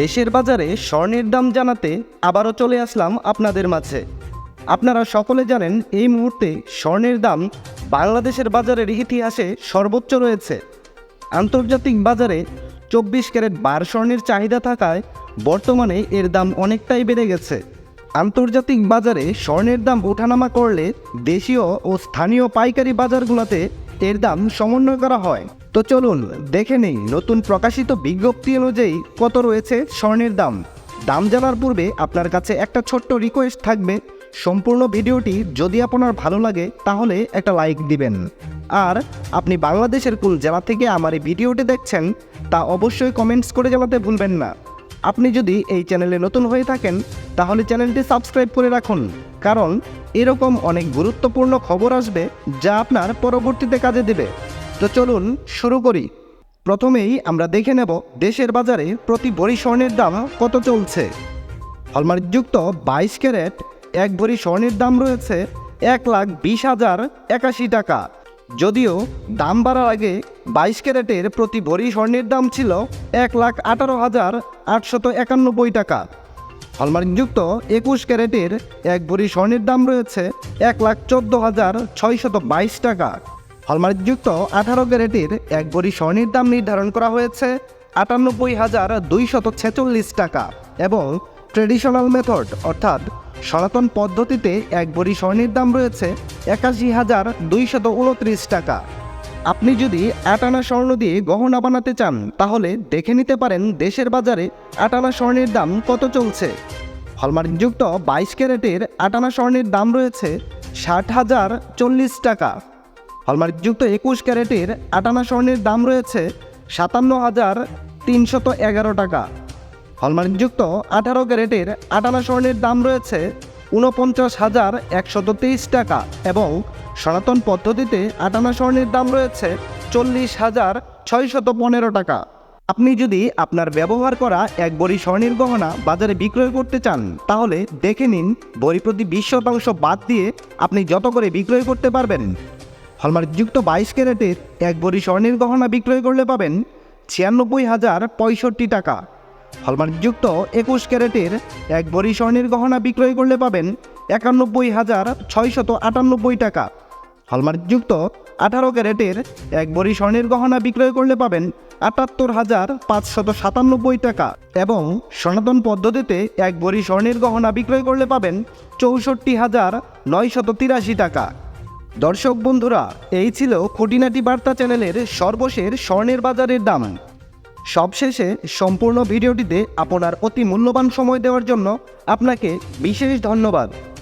দেশের বাজারে স্বর্ণের দাম জানাতে আবারও চলে আসলাম আপনাদের মাঝে। আপনারা সকলে জানেন এই মুহূর্তে স্বর্ণের দাম বাংলাদেশের বাজারের ইতিহাসে সর্বোচ্চ রয়েছে। আন্তর্জাতিক বাজারে চব্বিশ ক্যারেট বার স্বর্ণের চাহিদা থাকায় বর্তমানে এর দাম অনেকটাই বেড়ে গেছে। আন্তর্জাতিক বাজারে স্বর্ণের দাম ওঠানামা করলে দেশীয় ও স্থানীয় পাইকারি বাজারগুলোতে এর দাম সমন্বয় করা হয়। তো চলুন, দেখে নেই নতুন প্রকাশিত বিজ্ঞপ্তি অনুযায়ী কত রয়েছে স্বর্ণের দাম। দাম জানার পূর্বে আপনার কাছে একটা ছোট্ট রিকোয়েস্ট থাকবে। সম্পূর্ণ ভিডিওটি যদি আপনার ভালো লাগে, তাহলে একটা লাইক দিবেন। আর আপনি বাংলাদেশের কোন জেলা থেকে আমার এই ভিডিওটি দেখছেন, তা অবশ্যই কমেন্টস করে জানাতে ভুলবেন না। আপনি যদি এই চ্যানেলে নতুন হয়ে থাকেন, তাহলে চ্যানেলটি সাবস্ক্রাইব করে রাখুন। কারণ এরকম অনেক গুরুত্বপূর্ণ খবর আসবে, যা আপনার পরবর্তীতে কাজে দেবে। তো চলুন শুরু করি। প্রথমেই আমরা দেখে নেব দেশের বাজারে প্রতি ভরি স্বর্ণের দাম কত চলছে। হলমার্কযুক্ত বাইশ ক্যারেট, এক ভরি স্বর্ণের দাম রয়েছে এক লাখ বিশ হাজার একাশি টাকা। যদিও দাম বাড়ার আগে বাইশ ক্যারেটের প্রতি ভরি স্বর্ণের দাম ছিল এক লাখ আঠারো হাজার আটশত একানব্বই টাকা। হলমার্কযুক্ত একুশ ক্যারেটের এক ভরি স্বর্ণের দাম রয়েছে এক লাখ চোদ্দ হাজার ছয়শত বাইশ টাকা। হলমার্কযুক্ত আঠারো ক্যারেটের এক ভরি স্বর্ণের দাম নির্ধারণ করা হয়েছে আটানব্বই হাজার দুইশত ছেচল্লিশ টাকা এবং ট্রেডিশনাল মেথড, অর্থাৎ সনাতন পদ্ধতিতে এক ভরি স্বর্ণের দাম রয়েছে একাশি হাজার দুইশত উনত্রিশ টাকা। আপনি যদি আটানা স্বর্ণ দিয়ে গহনা বানাতে চান, তাহলে দেখে নিতে পারেন দেশের বাজারে আটানা স্বর্ণের দাম কত চলছে। হলমার্কযুক্ত বাইশ ক্যারেটের আটানা স্বর্ণের দাম রয়েছে ষাট হাজার চল্লিশ টাকা। হলমার্কযুক্ত একুশ ক্যারেটের আটানা স্বর্ণের দাম রয়েছে সাতান্ন হাজার তিনশত এগারো টাকা। হলমার্কযুক্ত আঠারো ক্যারেটের আটানা স্বর্ণের দাম রয়েছে ঊনপঞ্চাশ হাজার একশত তেইশ টাকা এবং সনাতন পদ্ধতিতে আটানা স্বর্ণের দাম রয়েছে চল্লিশ হাজার ছয়শত পনেরো টাকা। আপনি যদি আপনার ব্যবহার করা এক বড়ি স্বর্ণের গহনা বাজারে বিক্রয় করতে চান, তাহলে দেখে নিন বড়ি প্রতি বিশ শতাংশ বাদ দিয়ে আপনি যত করে বিক্রয় করতে পারবেন। হলমার্কযুক্ত বাইশ ক্যারেটের এক বড়ি স্বর্ণের গহনা বিক্রয় করলে পাবেন ছিয়ানব্বই হাজার পঁয়ষট্টি টাকা। হলমার্কযুক্ত একুশ ক্যারেটের এক বড়ি স্বর্ণের গহনা বিক্রয় করলে পাবেন একানব্বই হাজার ছয়শত আটানব্বই টাকা। হলমার্কযুক্ত আঠারো ক্যারেটের এক বড়ি স্বর্ণের গহনা বিক্রয় করলে পাবেন আটাত্তর হাজার পাঁচশত সাতানব্বই টাকা এবং সনাতন পদ্ধতিতে এক বড়ি স্বর্ণের গহনা বিক্রয় করলে পাবেন চৌষট্টি হাজার নয়শত তিরাশি টাকা। দর্শক বন্ধুরা, এই ছিল খুঁটিনাটি বার্তা চ্যানেলের সর্বশেষ স্বর্ণের বাজারের দাম। সবশেষে সম্পূর্ণ ভিডিওটিতে আপনার অতি মূল্যবান সময় দেওয়ার জন্য আপনাকে বিশেষ ধন্যবাদ।